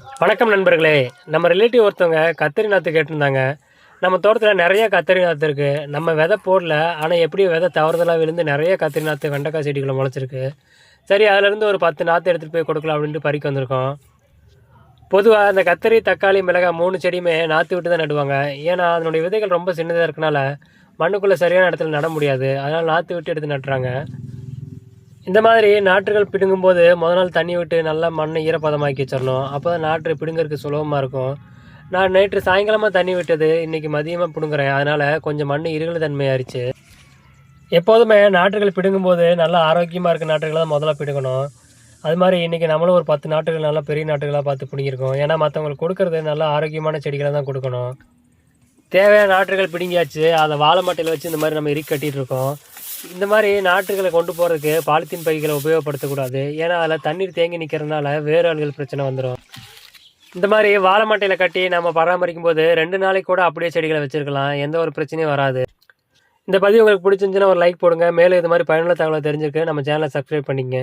வணக்கம் நண்பர்களே. நம்ம ரிலேட்டிவ் ஒருத்தவங்க கத்திரி நாற்று கேட்டிருந்தாங்க. நம்ம தோட்டத்தில் நிறைய கத்திரி நாற்று இருக்குது நம்ம விதை போடல. ஆனால் எப்படி விதை தவறுதலாக விழுந்து நிறைய கத்திரி நாற்று வெண்டைக்காய் செடிகளை முளைச்சிருக்கு. சரி அதிலேருந்து ஒரு பத்து நாற்று எடுத்துகிட்டு போய் கொடுக்கலாம் அப்படின்ட்டு பறிக்க வந்திருக்கோம். பொதுவாக அந்த கத்திரி தக்காளி மிளகாய் மூணு செடியுமே நாற்று விட்டு தான் நடுவாங்க. ஏன்னா அதனுடைய விதைகள் ரொம்ப சின்னதாக இருக்கனால மண்ணுக்குள்ளே சரியான இடத்துல நட முடியாது. அதனால் நாற்று விட்டு எடுத்து நட்டுறாங்க. இந்த மாதிரி நாற்றுகள் பிடுங்கும்போது முத நாள் தண்ணி விட்டு நல்லா மண்ணை ஈரப்பதமாக்கி வச்சிடணும் அப்போ தான் நாற்று பிடுங்கிறதுக்கு சுலபமாக இருக்கும். நான் நேற்று சாயங்காலமாக தண்ணி விட்டது இன்றைக்கி மதியமாக பிடுங்குறேன். அதனால் கொஞ்சம் மண் இருகல் தன்மையாயிருச்சு எப்போதுமே நாற்றுகள் பிடுங்கும்போது நல்லா ஆரோக்கியமாக இருக்க நாற்றுகளை தான் முதல்ல பிடுங்கணும். அது மாதிரி இன்றைக்கி நம்மளும் ஒரு பத்து நாட்டுகள் நல்லா பெரிய நாட்டுகளாக பார்த்து பிடிங்கிருக்கோம் ஏன்னா மற்றவங்களுக்கு கொடுக்கறது நல்லா ஆரோக்கியமான செடிகளை தான் கொடுக்கணும். தேவையான நாற்றுகள் பிடுங்கியாச்சு. அதை வாழை மட்டையில் வச்சு இந்த மாதிரி நம்ம இறுக்கி கட்டிட்டு இருக்கோம். இந்த மாதிரி நாற்றுகளை கொண்டு போகிறதுக்கு பாலித்தீன் பைகளை உபயோகப்படுத்தக்கூடாது. ஏன்னா அதில் தண்ணீர் தேங்கி நிற்கிறதுனால வேறாள்கள் பிரச்சனை வந்துடும் இந்த மாதிரி வாழை மட்டையில் கட்டி நம்ம பராமரிக்கும் போது ரெண்டு நாளைக்கு கூட அப்படியே செடிகளை வச்சுருக்கலாம். எந்த ஒரு பிரச்சனையும் வராது. இந்த பதிவு உங்களுக்கு பிடிச்சிருந்துச்சுன்னா ஒரு லைக் போடுங்க. மேலும் இது மாதிரி பயனுள்ள தகவலை தெரிஞ்சுக்க நம்ம சேனலை சப்ஸ்கிரைப் பண்ணிக்கங்க.